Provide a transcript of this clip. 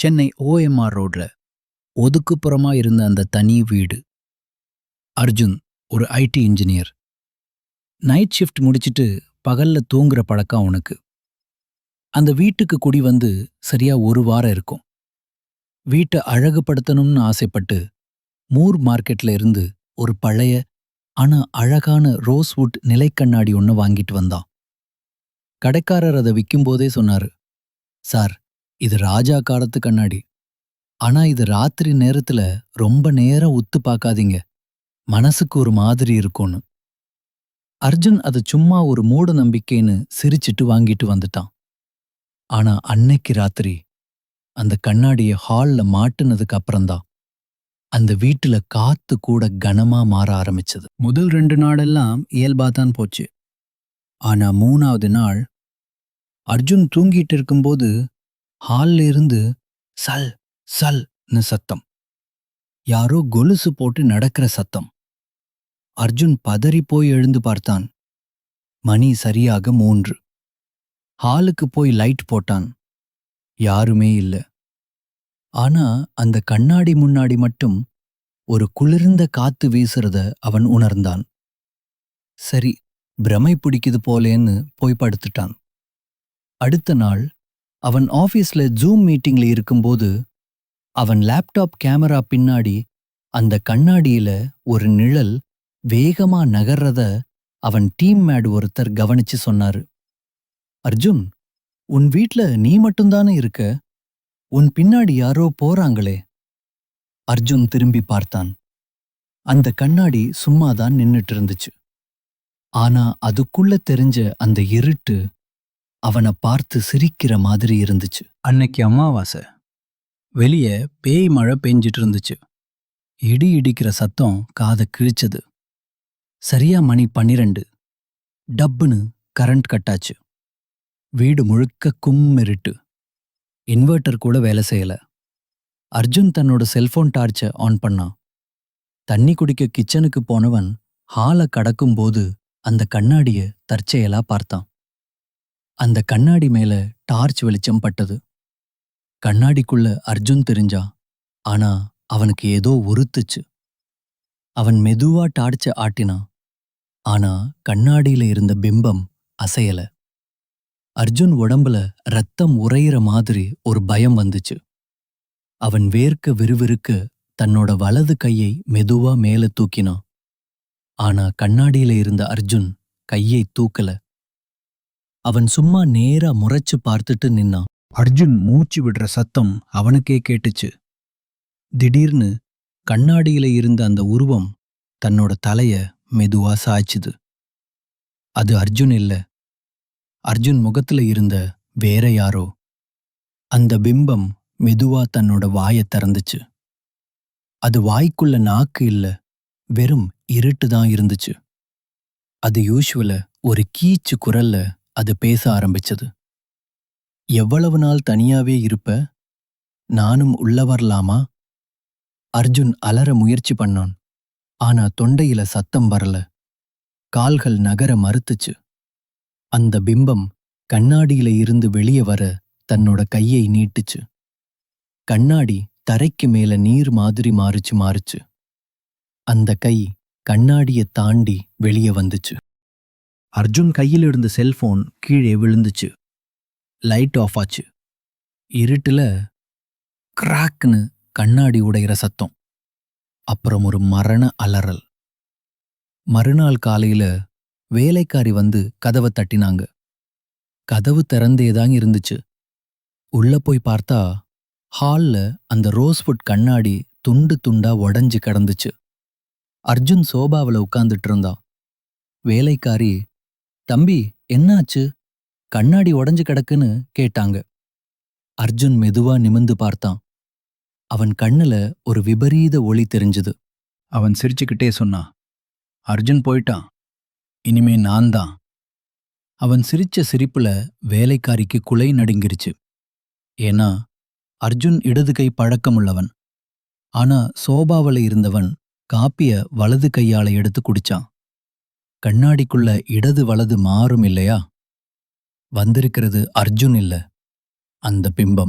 Chennai OMR ரோட்ல ஒதுக்குப்புறமா இருந்த அந்த தனி வீடு. அர்ஜுன் ஒரு ஐடி இன்ஜினியர். நைட் ஷிஃப்ட் முடிச்சிட்டு பகல்ல தூங்குற பழக்கம் அவனுக்கு அந்த வீட்டுக்கு குடி வந்து சரியா ஒரு வாரம் இருக்கும். வீட்டை அழகுபடுத்தணும்னு ஆசைப்பட்டு மூர் மார்க்கெட்ல இருந்து ஒரு பழைய ஆனா அழகான ரோஸ்வுட் நிலைக்கண்ணாடி ஒன்று வாங்கிட்டு வந்தான். கடைக்காரர் அதை விற்கும்போதே சொன்னாரு சார் இது ராஜா காலத்து கண்ணாடி. ஆனா இது ராத்திரி நேரத்துல ரொம்ப நேரம் உத்து பார்க்காதீங்க மனசுக்கு ஒரு மாதிரி இருக்கும்னு. அர்ஜுன் அது சும்மா ஒரு மூட நம்பிக்கைன்னு சிரிச்சிட்டு வாங்கிட்டு வந்துட்டான். ஆனா அன்னைக்கு ராத்திரி அந்த கண்ணாடிய ஹால்ல மாட்டுனதுக்கு அப்புறம்தான் அந்த வீட்டுல காத்து கூட கனமா மாற ஆரம்பிச்சது. முதல் ரெண்டு நாளெல்லாம் இயல்பா தான் போச்சு. ஆனா மூணாவது நாள் அர்ஜுன் தூங்கிட்டு இருக்கும்போது ஹால்ல இருந்து சல் சல்னு சத்தம். யாரோ கொலுசு போட்டு நடக்கிற சத்தம். அர்ஜுன் பதறி போய் எழுந்து பார்த்தான். மணி சரியாக மூன்று. ஹாலுக்கு போய் லைட் போட்டான். யாருமே இல்ல. ஆனா அந்த கண்ணாடி முன்னாடி மட்டும் ஒரு குளிர்ந்த காத்து வீசுறத அவன் உணர்ந்தான். சரி பிரமை பிடிக்குது போலேன்னு போய் படுத்துட்டான். அடுத்த நாள் அவன் ஆபீஸ்ல ஜூம் மீட்டிங்ல இருக்கும்போது அவன் லேப்டாப் கேமரா பின்னாடி அந்த கண்ணாடியில ஒரு நிழல் வேகமா நகர்றத அவன் டீம் மேட் ஒருத்தர் கவனிச்சு சொன்னாரு. அர்ஜுன் உன் வீட்ல நீ மட்டும்தானே இருக்க? உன் பின்னாடி யாரோ போறாங்களே. அர்ஜுன் திரும்பி பார்த்தான். அந்த கண்ணாடி சும்மாதான் நின்னுட்டு இருந்துச்சு. ஆனா அதுக்குள்ள தெரிஞ்ச அந்த இருட்டு அவனை பார்த்து சிரிக்கிற மாதிரி இருந்துச்சு. அன்னைக்கு அமாவாசை. வெளியே பேய் மழை பெஞ்சிட்டு இருந்துச்சு இடி இடிக்கிற சத்தம் காதை கிழிச்சது. சரியா மணி பன்னிரண்டு. டப்புன்னு கரண்ட் கட்டாச்சு. வீடு முழுக்க கும்மிருட்டு. இன்வெர்ட்டர் கூட வேலை செய்யல. அர்ஜுன் தன்னோட செல்போன் டார்ச்சை ஆன் பண்ணான் தண்ணி குடிக்க கிச்சனுக்கு போனவன் ஹாலை கடக்கும்போது அந்த கண்ணாடிய தற்செயலா பார்த்தான். அந்த கண்ணாடி மேல டார்ச் வெளிச்சம் பட்டது. கண்ணாடிக்குள்ள அர்ஜுன் தெரிஞ்சா ஆனா அவனுக்கு ஏதோ உறுத்துச்சு. அவன் மெதுவா டார்ச்ச ஆட்டினான் ஆனா கண்ணாடியில இருந்த பிம்பம் அசையல. அர்ஜுன் உடம்புல ரத்தம் உறையிற மாதிரி ஒரு பயம் வந்துச்சு. அவன் வேர்க்க விறுவிறுக்க தன்னோட வலது கையை மெதுவா மேல தூக்கினான். ஆனா கண்ணாடியில இருந்த அர்ஜுன் கையை தூக்கல. அவன் சும்மா நேரா முறைச்சு பார்த்துட்டு நின்னான். அர்ஜுன் மூச்சு விடுற சத்தம் அவனுக்கே கேட்டுச்சு. திடீர்னு கண்ணாடியில இருந்த அந்த உருவம் தன்னோட தலைய மெதுவா சாய்ச்சுது. அது அர்ஜுன் இல்ல. அர்ஜுன் முகத்துல இருந்த வேற யாரோ. அந்த பிம்பம் மெதுவா தன்னோட வாயை திறந்துச்சு. அது வாய்க்குள்ள நாக்கு இல்ல வெறும் இருட்டு தான் இருந்துச்சு. அது யூஸ்வல ஒரு கீச்சு குரல்ல அது பேச ஆரம்பிச்சது. எவ்வளவு நாள் தனியாவே இருப்ப? நானும் உள்ள வரலாமா அர்ஜுன் அலற முயற்சி பண்ணான். ஆனா தொண்டையில சத்தம் வரல. கால்கள் நகர மறுத்துச்சு. அந்த பிம்பம் கண்ணாடியில இருந்து வெளியே வர தன்னோட கையை நீட்டுச்சு. கண்ணாடி தரைக்கு மேல நீர் மாதிரி மாறுச்சு மாறுச்சு. அந்த கை கண்ணாடியை தாண்டி வெளியே வந்துச்சு. அர்ஜுன் கையில் இருந்த செல்போன் கீழே விழுந்துச்சு. லைட் ஆஃப் ஆச்சு. இருட்டுல கிராக்னு கண்ணாடி உடைகிற சத்தம். அப்புறம் ஒரு மரண அலறல். மறுநாள் காலையில வேலைக்காரி வந்து கதவை தட்டினாங்க. கதவு திறந்தேதாங்க இருந்துச்சு. உள்ள போய் பார்த்தா ஹால்ல அந்த ரோஸ்வுட் கண்ணாடி துண்டு துண்டா உடஞ்சு கிடந்துச்சு. அர்ஜுன் சோபாவில் உட்காந்துட்டு இருந்தான். வேலைக்காரி தம்பி என்னாச்சு? கண்ணாடி உடைஞ்சு கிடக்குன்னு கேட்டாங்க. அர்ஜுன் மெதுவா நிமிந்து பார்த்தான். அவன் கண்ணுல ஒரு விபரீத ஒளி தெரிஞ்சது. அவன் சிரிச்சுக்கிட்டே சொன்னான். அர்ஜுன் போயிட்டான். இனிமே நான் தான். அவன் சிரிச்ச சிரிப்புல வேலைக்காரிக்கு குலை நடுங்கிருச்சு. ஏன்னா அர்ஜுன் இடது கை பழக்கமுள்ளவன். ஆனா சோபாவில் இருந்தவன் காப்பிய வலது கையால எடுத்து குடிச்சான். கண்ணாடிக்குள்ள இடது வலது மாறும் இல்லையா? வந்திருக்கிறது அர்ஜுன் இல்ல. அந்த பிம்பம்.